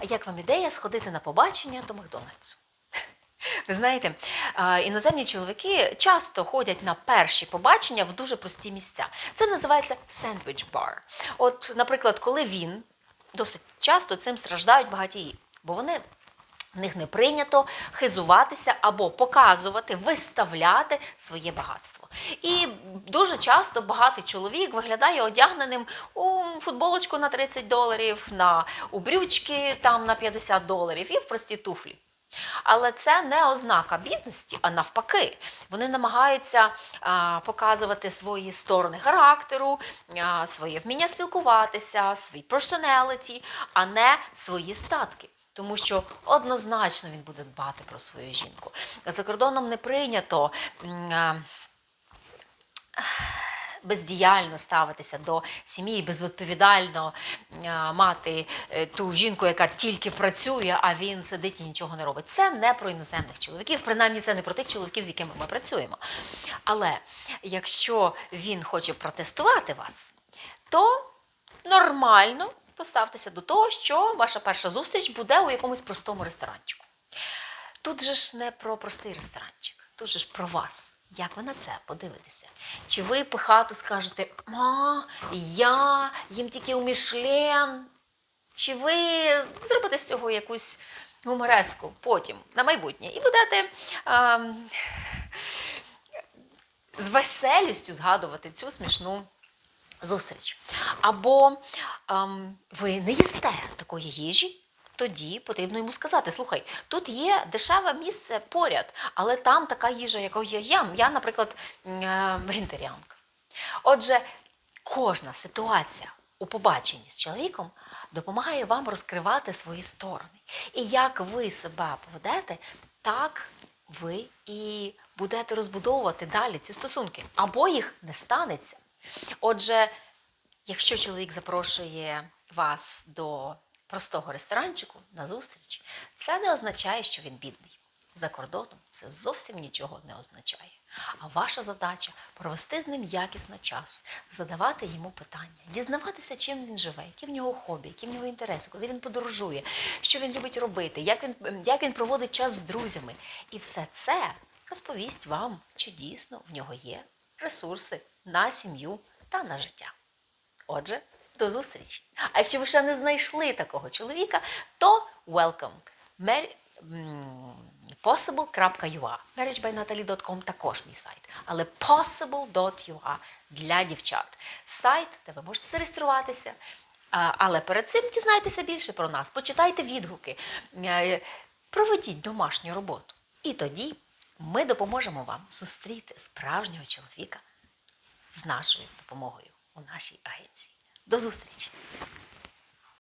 А як вам ідея сходити на побачення до Макдональдсу? Ви знаєте, іноземні чоловіки часто ходять на перші побачення в дуже прості місця. Це називається сендвіч бар. От, наприклад, коли він досить часто цим страждають багатії, бо вони. В них не прийнято хизуватися або показувати, виставляти своє багатство. І дуже часто багатий чоловік виглядає одягненим у футболочку на 30 доларів, на у брючки там на 50 доларів і в прості туфлі. Але це не ознака бідності, а навпаки, вони намагаються а, показувати свої сторони характеру, а, своє вміння спілкуватися, свій personality, а не свої статки. Тому що однозначно він буде дбати про свою жінку. За кордоном не прийнято. бездіяльно ставитися до сім'ї, безвідповідально мати е, ту жінку, яка тільки працює, а він сидить і нічого не робить. Це не про іноземних чоловіків, принаймні це не про тих чоловіків, з якими ми працюємо. Але якщо він хоче протестувати вас, то нормально поставтеся до того, що ваша перша зустріч буде у якомусь простому ресторанчику. Тут же ж не про простий ресторанчик, тут же ж про вас. Як ви на це подивитеся? Чи ви пихато скажете, а, я їм тільки у Мішлен? Чи ви зробите з цього якусь гумореску потім на майбутнє і будете а, з веселістю згадувати цю смішну зустріч. Або ем, ви не їсте такої їжі, тоді потрібно йому сказати: слухай, тут є дешеве місце поряд, але там така їжа, яку я ям. Я, наприклад, е, вегетаріанка. Отже, кожна ситуація у побаченні з чоловіком допомагає вам розкривати свої сторони. І як ви себе поведете, так ви і будете розбудовувати далі ці стосунки, або їх не станеться. Отже, якщо чоловік запрошує вас до простого ресторанчику на зустріч, це не означає, що він бідний. За кордоном це зовсім нічого не означає. А ваша задача провести з ним якісно час, задавати йому питання, дізнаватися, чим він живе, які в нього хобі, які в нього інтереси, куди він подорожує, що він любить робити, як він, як він проводить час з друзями. І все це розповість вам, чи дійсно в нього є ресурси на сім'ю та на життя. Отже, до зустрічі. А якщо ви ще не знайшли такого чоловіка, то welcome. Possible.ua marriagebynatalie.com також мій сайт, але possible.ua для дівчат. Сайт, де ви можете зареєструватися. Але перед цим дізнайтеся більше про нас, почитайте відгуки, е, проведіть домашню роботу. І тоді ми допоможемо вам зустріти справжнього чоловіка з нашою допомогою у нашій агенції. До зустрічі!